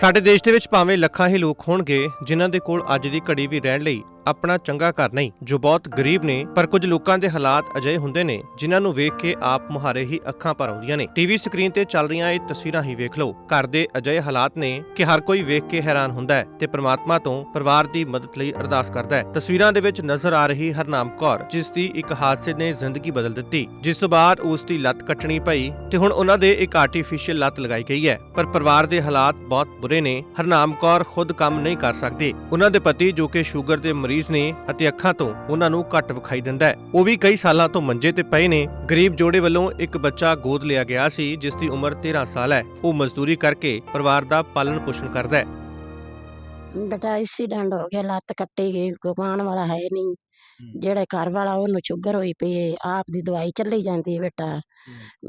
ਸਾਡੇ ਦੇਸ਼ ਦੇ ਵਿੱਚ ਭਾਵੇਂ ਲੱਖਾਂ ਹੀ ਲੋਕ ਹੋਣਗੇ, ਜਿਨ੍ਹਾਂ ਦੇ ਕੋਲ ਅੱਜ ਦੀ ਘੜੀ ਵੀ ਰਹਿਣ ਲਈ ਆਪਣਾ ਚੰਗਾ ਘਰ ਨਹੀਂ, ਜੋ ਬਹੁਤ ਗਰੀਬ ਨੇ, ਪਰ ਕੁਝ ਲੋਕਾਂ ਦੇ ਹਾਲਾਤ ਅਜਿਹੇ ਹੁੰਦੇ ਨੇ, ਜਿਨ੍ਹਾਂ ਨੂੰ ਵੇਖ ਕੇ ਆਪ ਮੁਹਾਰੇ ਹੀ ਅੱਖਾਂ ਭਰ ਆਉਂਦੀਆਂ ਨੇ। ਟੀਵੀ ਸਕਰੀਨ ਤੇ ਚੱਲ ਰਹੀਆਂ ਇਹ ਤਸਵੀਰਾਂ ਹੀ ਵੇਖ ਲਓ। ਘਰ ਦੇ ਅਜਿਹੇ ਹਾਲਾਤ ਨੇ ਕਿ ਹਰ ਕੋਈ ਵੇਖ ਕੇ ਹੈਰਾਨ ਹੁੰਦਾ ਹੈ ਤੇ ਪ੍ਰਮਾਤਮਾ ਤੋਂ ਪਰਿਵਾਰ ਦੀ ਮਦਦ ਲਈ ਅਰਦਾਸ ਕਰਦਾ ਹੈ। ਤਸਵੀਰਾਂ ਦੇ ਵਿੱਚ ਨਜ਼ਰ ਆ ਰਹੀ ਹਰਨਾਮ ਕੌਰ, ਜਿਸ ਦੀ ਇੱਕ ਹਾਦਸੇ ਨੇ ਜ਼ਿੰਦਗੀ ਬਦਲ ਦਿੱਤੀ। ਜਿਸ ਤੋਂ ਬਾਅਦ ਉਸ ਦੀ ਲੱਤ ਕੱਟਣੀ ਪਈ ਤੇ ਹੁਣ ਉਹਨਾਂ ਦੇ ਇੱਕ ਆਰਟੀਫੀਸ਼ੀਅਲ ਲੱਤ ਲਗਾਈ ਗਈ ਹੈ। ਪਰ ਪਰਿਵਾਰ ਦੇ ਹਾਲਾਤ ਬਹੁਤ ਬੁਰੇ ਨੇ। ਹਰਨਾਮ ਕੌਰ ਖੁਦ ਕੰਮ ਨਹੀਂ ਕਰ ਸਕਦੇ। ਉਹਨਾਂ ਦੇ ਪਤੀ, ਜੋ ਕਿ ਸ਼ੂਗਰ ਦੇ ਮਰੀਜ਼ ਨੇ ਅਤੇ ਅੱਖਾਂ ਤੋਂ ਉਹਨਾਂ ਨੂੰ ਘੱਟ ਵਿਖਾਈ ਦਿੰਦਾ ਹੈ। ਉਹ ਵੀ ਕਈ ਸਾਲਾਂ ਤੋਂ ਮੰਜੇ ਤੇ ਪਏ ਨੇ। ਗਰੀਬ ਜੋੜੇ ਵੱਲੋਂ ਇੱਕ ਬੱਚਾ ਗੋਦ ਲਿਆ ਗਿਆ ਸੀ ਜਿਸ ਦੀ ਉਮਰ 13 ਸਾਲ ਹੈ। ਉਹ ਮਜ਼ਦੂਰੀ ਕਰਕੇ ਪਰਿਵਾਰ ਦਾ ਪਾਲਣ ਪੋਸ਼ਣ ਕਰਦਾ ਹੈ। ਬੇਟਾ ਐਕਸੀਡੈਂਟ ਹੋ ਗਿਆ ਲੱਤ ਕੱਟੀ ਗਈ ਕਮਾਉਣ ਵਾਲਾ ਹੈ ਨਹੀਂ। ਜਿਹੜਾ ਘਰ ਵਾਲਾ ਉਹਨੂੰ ਸ਼ੂਗਰ ਹੋਈ ਪਈ ਹੈ ਆਪ ਦੀ ਦਵਾਈ ਚੱਲੀ ਜਾਂਦੀ ਹੈ ਬੇਟਾ।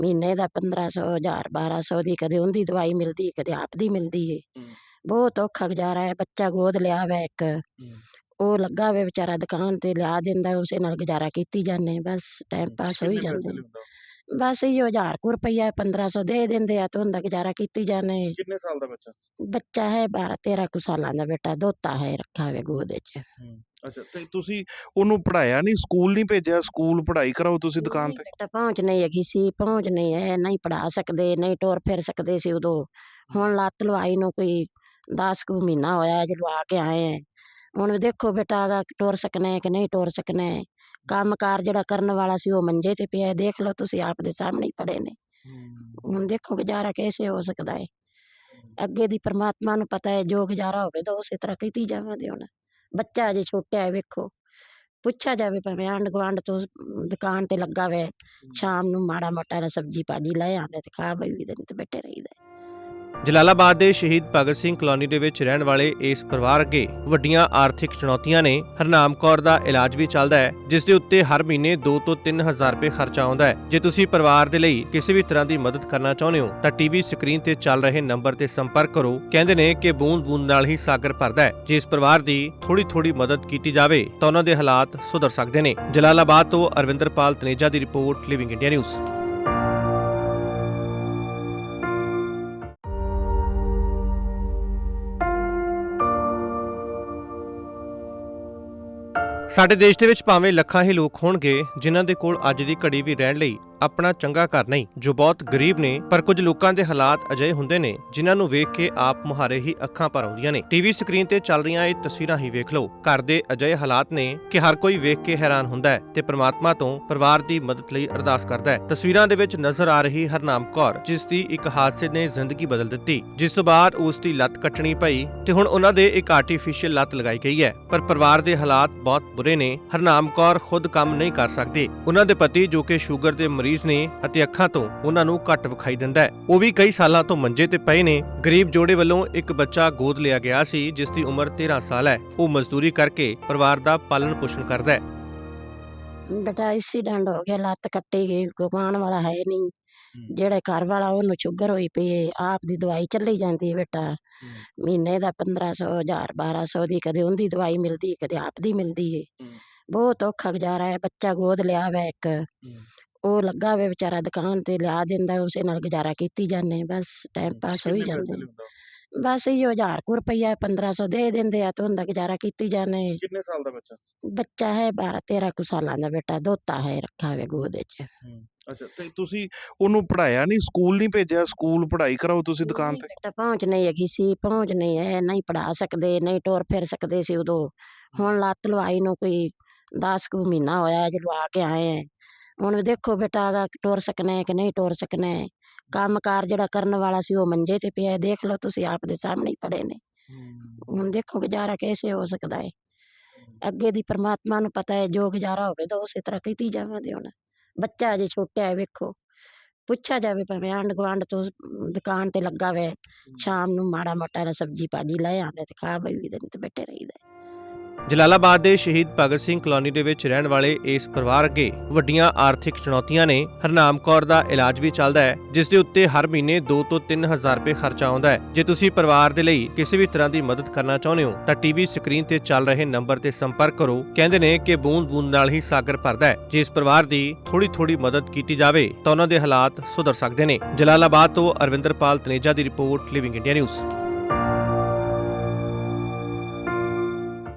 ਮਹੀਨੇ ਦਾ 1500 1000 1200 ਦੀ ਕਦੇ ਉਹਦੀ ਦਵਾਈ ਮਿਲਦੀ ਕਦੇ ਆਪ ਦੀ ਮਿਲਦੀ ਹੈ। ਬਹੁਤ ਔਖਾ ਗੁਜ਼ਾਰਾ ਹੈ। ਬੱਚਾ ਗੋਦ ਲਿਆ ਵਾ ਇੱਕ। ਉਹ ਲੱਗਾ ਵੇ ਵਿਚਾਰਾ ਦੁਕਾਨ ਤੇ ਲਿਆ ਦਿੰਦਾ ਉਸੇ ਨਾਲ ਗੁਜ਼ਾਰਾ ਕੀਤੀ ਜਾਂਦੇ ਬਸ ਟਾਈਮ ਪਾਸ ਹੋਈ ਜਾਂਦੇ ਬਸ ਇਹੋ 1000 ਕੁ ਰੁਪਈਆ 1500 ਦੇ ਦਿੰਦੇ ਆ ਤੇ ਉਹਦਾ ਗੁਜ਼ਾਰਾ ਕੀਤੀ ਜਾਂਦੇ ਕਿੰਨੇ ਸਾਲ ਦਾ ਬੱਚਾ? ਬੱਚਾ ਹੈ 12 13 ਕੁ ਸਾਲਾਂ ਦਾ ਬੇਟਾ ਦੋਤਾ ਹੈ ਰੱਖਾ ਵੇ ਗੋਦ 'ਚ ਅੱਛਾ ਤੇ ਤੁਸੀਂ ਉਹਨੂੰ ਪੜਾਇਆ ਨਹੀਂ ਸਕੂਲ ਨਹੀਂ ਭੇਜਿਆ ਸਕੂਲ ਪੜ੍ਹਾਈ ਕਰਾਓ ਤੁਸੀਂ ਦੁਕਾਨ ਤੇ? ਬੇਟਾ ਪਹੁੰਚ ਨਹੀਂ ਹੈਗੀ ਸੀ ਪਹੁੰਚ ਨਹੀਂ ਹੈ ਨਹੀਂ ਪੜਾ ਸਕਦੇ ਨਹੀਂ ਟੁਰ ਫਿਰ ਸਕਦੇ ਸੀ ਉਦੋਂ। ਹੁਣ ਲੱਤ ਲਵਾਈ ਨੂੰ ਕੋਈ 10 ਕੁ ਮਹੀਨਾ ਹੋਇਆ ਹੈ ਲਵਾ ਕੇ ਆਏ ਹੈ। ਹੁਣ ਦੇਖੋ ਬੇਟਾ ਅਗਾ ਟੁਰ ਸਕਣਾ ਹੈ ਕਿ ਨਹੀਂ ਟੁਰ ਸਕਣਾ ਹੈ। ਕੰਮਕਾਰ ਜਿਹੜਾ ਕਰਨ ਵਾਲਾ ਸੀ ਉਹ ਮੰਜੇ ਤੇ ਪਿਆ। ਦੇਖ ਲਓ ਤੁਸੀਂ ਆਪ ਦੇ ਸਾਹਮਣੇ ਪੜੇ ਨੇ। ਹੁਣ ਦੇਖੋ ਗੁਜ਼ਾਰਾ ਕੈਸੇ ਹੋ ਸਕਦਾ ਹੈ। ਅੱਗੇ ਦੀ ਪ੍ਰਮਾਤਮਾ ਨੂੰ ਪਤਾ ਹੈ ਜੋ ਗੁਜ਼ਾਰਾ ਹੋਵੇ ਤਾਂ ਉਸੇ ਤਰ੍ਹਾਂ ਕੀਤੀ ਜਾਵਾਂਗੇ ਹੁਣ। ਬੱਚਾ ਅਜੇ ਛੋਟਾ ਹੈ ਵੇਖੋ। ਪੁੱਛਿਆ ਜਾਵੇ ਭਾਵੇਂ ਆਂਢ ਗੁਆਂਢ ਤੋਂ ਦੁਕਾਨ ਤੇ ਲੱਗਾ ਵੇ ਸ਼ਾਮ ਨੂੰ ਮਾੜਾ ਮੋਟਾ ਸਬਜੀ ਭਾਜੀ ਲੈ ਆਂਦੇ ਤੇ ਖਾ ਬਈ ਦੇ ਤੇ ਬੈਠੇ ਰਹੀਦਾ। ਜਲਾਲਾਬਾਦ ਦੇ ਸ਼ਹੀਦ ਭਗਤ ਸਿੰਘ ਕਲੋਨੀ ਦੇ ਵਿੱਚ ਰਹਿਣ ਵਾਲੇ ਇਸ ਪਰਿਵਾਰ ਅੱਗੇ ਵੱਡੀਆਂ ਆਰਥਿਕ ਚੁਣੌਤੀਆਂ ਨੇ ਹਰਨਾਮ ਕੌਰ ਦਾ ਇਲਾਜ ਵੀ ਚੱਲਦਾ ਹੈ, ਜਿਸ ਦੇ ਉੱਤੇ ਹਰ ਮਹੀਨੇ 2 ਤੋਂ 3000 ਰੁਪਏ ਖਰਚਾ ਆਉਂਦਾ ਹੈ। ਜੇ ਤੁਸੀਂ ਪਰਿਵਾਰ ਦੇ ਲਈ ਕਿਸੇ ਵੀ ਤਰ੍ਹਾਂ ਦੀ ਮਦਦ ਕਰਨਾ ਚਾਹੁੰਦੇ ਹੋ, ਤਾਂ ਟੀਵੀ ਸਕਰੀਨ ਤੇ ਚੱਲ ਰਹੇ ਨੰਬਰ ਤੇ ਸੰਪਰਕ ਕਰੋ। ਕਹਿੰਦੇ ਨੇ ਕਿ ਬੂੰਦ-ਬੂੰਦ ਨਾਲ ਹੀ ਸਾਗਰ ਭਰਦਾ ਹੈ। ਜੇ ਇਸ ਪਰਿਵਾਰ ਦੀ ਥੋੜੀ-ਥੋੜੀ ਮਦਦ ਕੀਤੀ ਜਾਵੇ, ਤਾਂ ਉਹਨਾਂ ਦੇ ਹਾਲਾਤ ਸੁਧਰ ਸਕਦੇ ਨੇ। ਜਲਾਲਾਬਾਦ ਤੋਂ ਅਰਵਿੰਦਰਪਾਲ ਤਨੇਜਾ ਦੀ ਰਿਪੋਰਟ ਲਿਵਿੰਗ ਇੰਡੀਆ ਨਿਊਜ਼ ਸਾਡੇ ਦੇਸ਼ ਦੇ ਵਿੱਚ ਭਾਵੇਂ ਲੱਖਾਂ ਹੀ ਲੋਕ ਹੋਣਗੇ, ਜਿਨ੍ਹਾਂ ਦੇ ਕੋਲ ਅੱਜ ਦੀ ਘੜੀ ਵੀ ਰਹਿਣ ਲਈ ਆਪਣਾ ਚੰਗਾ ਘਰ ਨਹੀਂ, ਜੋ ਬਹੁਤ ਗਰੀਬ ਨੇ, ਪਰ ਕੁਝ ਲੋਕਾਂ ਦੇ ਹਾਲਾਤ ਅਜਿਹੇ ਹੁੰਦੇ ਨੇ, ਜਿਨ੍ਹਾਂ ਨੂੰ ਵੇਖ ਕੇ ਆਪ ਮੁਹਾਰੇ ਹੀ ਅੱਖਾਂ ਭਰ ਆਉਂਦੀਆਂ ਨੇ। ਟੀਵੀ ਸਕਰੀਨ ਤੇ ਚੱਲ ਰਹੀਆਂ ਇਹ ਤਸਵੀਰਾਂ ਹੀ ਵੇਖ ਲਓ। ਘਰ ਦੇ ਅਜਿਹੇ ਹਾਲਾਤ ਨੇ ਕਿ ਹਰ ਕੋਈ ਵੇਖ ਕੇ ਹੈਰਾਨ ਹੁੰਦਾ ਹੈ ਤੇ ਪ੍ਰਮਾਤਮਾ ਤੋਂ ਪਰਿਵਾਰ ਦੀ ਮਦਦ ਲਈ ਅਰਦਾਸ ਕਰਦਾ ਹੈ। ਤਸਵੀਰਾਂ ਦੇ ਵਿੱਚ ਨਜ਼ਰ ਆ ਰਹੀ ਹਰਨਾਮ ਕੌਰ, ਜਿਸ ਦੀ ਇੱਕ ਹਾਦਸੇ ਨੇ ਜ਼ਿੰਦਗੀ ਬਦਲ ਦਿੱਤੀ। ਜਿਸ ਤੋਂ ਬਾਅਦ ਉਸ ਦੀ ਲੱਤ ਕੱਟਣੀ ਪਈ ਤੇ ਹੁਣ ਉਹਨਾਂ ਦੇ ਇੱਕ ਆਰਟੀਫੀਸ਼ੀਅਲ ਲੱਤ ਲਗਾਈ ਗਈ ਹੈ। ਪਰ ਪਰਿਵਾਰ ਦੇ ਹਾਲਾਤ ਬਹੁਤ ਬੁਰੇ ਨੇ। ਹਰਨਾਮ ਕੌਰ ਖੁਦ ਕੰਮ ਨਹੀਂ ਕਰ ਸਕਦੀ। ਉਹਨਾਂ ਦੇ ਪਤੀ ਜੋ ਕਿ ਸ਼ੂਗਰ ਦੇ ਮਰੀਜ਼ ਨੇ ਅਤੇ ਅੱਖਾਂ ਤੋਂ ਉਹਨਾਂ ਨੂੰ ਘੱਟ ਵਿਖਾਈ ਦਿੰਦਾ ਹੈ। ਉਹ ਵੀ ਕਈ ਸਾਲਾਂ ਤੋਂ ਮੰਜੇ ਤੇ ਪਏ ਨੇ। ਗਰੀਬ ਜੋੜੇ ਵੱਲੋਂ ਇੱਕ ਬੱਚਾ ਗੋਦ ਲਿਆ ਗਿਆ ਸੀ ਜਿਸ ਦੀ ਉਮਰ 13 ਸਾਲ ਹੈ। ਉਹ ਮਜ਼ਦੂਰੀ ਕਰਕੇ ਪਰਿਵਾਰ ਦਾ ਪਾਲਣ ਪੋਸ਼ਣ ਕਰਦਾ ਹੈ। ਬੇਟਾ ਐਕਸੀਡੈਂਟ ਹੋ ਗਿਆ ਲੱਤ ਕੱਟੀ ਗਈ ਕਮਾਉਣ ਵਾਲਾ ਹੈ ਨਹੀਂ। ਜਿਹੜਾ ਘਰ ਵਾਲਾ ਉਹਨੂੰ ਸ਼ੂਗਰ ਹੋਈ ਪਈ ਹੈ ਆਪ ਦੀ ਦਵਾਈ ਚੱਲੀ ਜਾਂਦੀ ਹੈ ਬੇਟਾ। ਮਹੀਨੇ ਦਾ 1500 1000 1200 ਦੀ ਕਦੇ ਉਹਦੀ ਦਵਾਈ ਮਿਲਦੀ ਕਦੇ ਆਪ ਦੀ ਮਿਲਦੀ ਹੈ। ਬਹੁਤ ਔਖਾ ਗੁਜ਼ਾਰਾ ਹੈ। ਬੱਚਾ ਗੋਦ ਲਿਆ ਵਾ ਇੱਕ। ਉਹ ਲੱਗਾ ਵੇ ਵਿਚਾਰਾ ਦੁਕਾਨ ਤੇ ਲਿਆ ਦਿੰਦਾ ਉਸੇ ਨਾਲ ਗੁਜ਼ਾਰਾ ਕੀਤੀ ਜਾਂਦੇ ਬਸ ਟਾਈਮ ਪਾਸ ਹੋਈ ਜਾਂਦੇ ਬਸ ਇਹੋ 1000 ਕੁ ਰੁਪਈਆ 1500 ਦੇ ਦਿੰਦੇ ਆ ਤੇ ਉਹਦਾ ਗੁਜ਼ਾਰਾ ਕੀਤੀ ਜਾਂਦੇ ਕਿੰਨੇ ਸਾਲ ਦਾ ਬੱਚਾ? ਬੱਚਾ ਹੈ 12 13 ਕੁ ਸਾਲਾਂ ਦਾ ਬੇਟਾ ਦੋਤਾ ਹੈ ਰੱਖਾ ਵੇ ਗੋਦ 'ਚ ਅੱਛਾ ਤੇ ਤੁਸੀਂ ਉਹਨੂੰ ਪੜਾਇਆ ਨਹੀਂ ਸਕੂਲ ਨਹੀਂ ਭੇਜਿਆ ਸਕੂਲ ਪੜਾਈ ਕਰਾਓ ਤੁਸੀਂ ਦੁਕਾਨ ਤੇ? ਬੇਟਾ ਪਹੁੰਚ ਨਹੀਂ ਹੈਗੀ ਸੀ ਪਹੁੰਚ ਨਹੀਂ ਹੈ ਨਹੀਂ ਪੜਾ ਸਕਦੇ ਨਹੀਂ ਟੁਰ ਫਿਰ ਸਕਦੇ ਸੀ ਉਦੋਂ। ਹੁਣ ਲੱਤ ਲਵਾਈ ਨੂੰ ਕੋਈ 10 ਕੁ ਮਹੀਨਾ ਹੋਇਆ ਹੈ ਲਵਾ ਕੇ ਆਏ ਹੈ। ਹੁਣ ਦੇਖੋ ਬੇਟਾ ਅਗਾ ਟੁਰ ਸਕਣਾ ਹੈ ਕਿ ਨਹੀਂ ਟੁਰ ਸਕਣਾ ਹੈ। ਕੰਮਕਾਰ ਜਿਹੜਾ ਕਰਨ ਵਾਲਾ ਸੀ ਉਹ ਮੰਜੇ ਤੇ ਪਿਆ ਹੈ। ਦੇਖ ਲਓ ਤੁਸੀਂ ਆਪ ਦੇ ਸਾਹਮਣੇ ਹੀ ਪੜੇ ਨੇ। ਹੁਣ ਦੇਖੋ ਗੁਜ਼ਾਰਾ ਕੈਸੇ ਹੋ ਸਕਦਾ ਹੈ। ਅੱਗੇ ਦੀ ਪ੍ਰਮਾਤਮਾ ਨੂੰ ਪਤਾ ਹੈ ਜੋ ਗੁਜ਼ਾਰਾ ਹੋਵੇ ਤਾਂ ਉਸੇ ਤਰ੍ਹਾਂ ਕੀਤੀ ਜਾਵਾਂਗੇ ਹੁਣ। ਬੱਚਾ ਅਜੇ ਛੋਟਾ ਹੈ ਵੇਖੋ। ਪੁੱਛਿਆ ਜਾਵੇ ਭਾਵੇਂ ਆਂਢ ਗੁਆਂਢ ਤੋਂ ਅਮ, ਦੁਕਾਨ ਤੇ ਲੱਗਾ ਵੇ ਸ਼ਾਮ ਨੂੰ ਮਾੜਾ ਮੋਟਾ ਨਾ ਸਬਜੀ ਭਾਜੀ ਲੈ ਆਂਦੇ ਤੇ ਖਾ ਬਈ ਦੇ ਤੇ ਬੈਠੇ ਰਹੀਦਾ ਹੈ। ਜਲਾਲਾਬਾਦ ਦੇ ਸ਼ਹੀਦ ਭਗਤ ਸਿੰਘ ਕਲੋਨੀ ਦੇ ਵਿੱਚ ਰਹਿਣ ਵਾਲੇ ਇਸ ਪਰਿਵਾਰ ਅੱਗੇ ਵੱਡੀਆਂ ਆਰਥਿਕ ਚੁਣੌਤੀਆਂ ਨੇ ਹਰਨਾਮ ਕੌਰ ਦਾ ਇਲਾਜ ਵੀ ਚੱਲਦਾ ਹੈ, ਜਿਸ ਦੇ ਉੱਤੇ ਹਰ ਮਹੀਨੇ 2 ਤੋਂ 3000 ਰੁਪਏ ਖਰਚਾ ਆਉਂਦਾ ਹੈ। ਜੇ ਤੁਸੀਂ ਪਰਿਵਾਰ ਦੇ ਲਈ ਕਿਸੇ ਵੀ ਤਰ੍ਹਾਂ ਦੀ ਮਦਦ ਕਰਨਾ ਚਾਹੁੰਦੇ ਹੋ, ਤਾਂ ਟੀਵੀ ਸਕਰੀਨ ਤੇ ਚੱਲ ਰਹੇ ਨੰਬਰ ਤੇ ਸੰਪਰਕ ਕਰੋ। ਕਹਿੰਦੇ ਨੇ ਕਿ ਬੂੰਦ-ਬੂੰਦ ਨਾਲ ਹੀ ਸਾਗਰ ਭਰਦਾ ਹੈ। ਜੇ ਇਸ ਪਰਿਵਾਰ ਦੀ ਥੋੜੀ-ਥੋੜੀ ਮਦਦ ਕੀਤੀ ਜਾਵੇ, ਤਾਂ ਉਹਨਾਂ ਦੇ ਹਾਲਾਤ ਸੁਧਰ ਸਕਦੇ ਨੇ। ਜਲਾਲਾਬਾਦ ਤੋਂ ਅਰਵਿੰਦਰਪਾਲ ਤਨੇਜਾ ਦੀ ਰਿਪੋਰਟ ਲਿਵਿੰਗ ਇੰਡੀਆ ਨਿਊਜ਼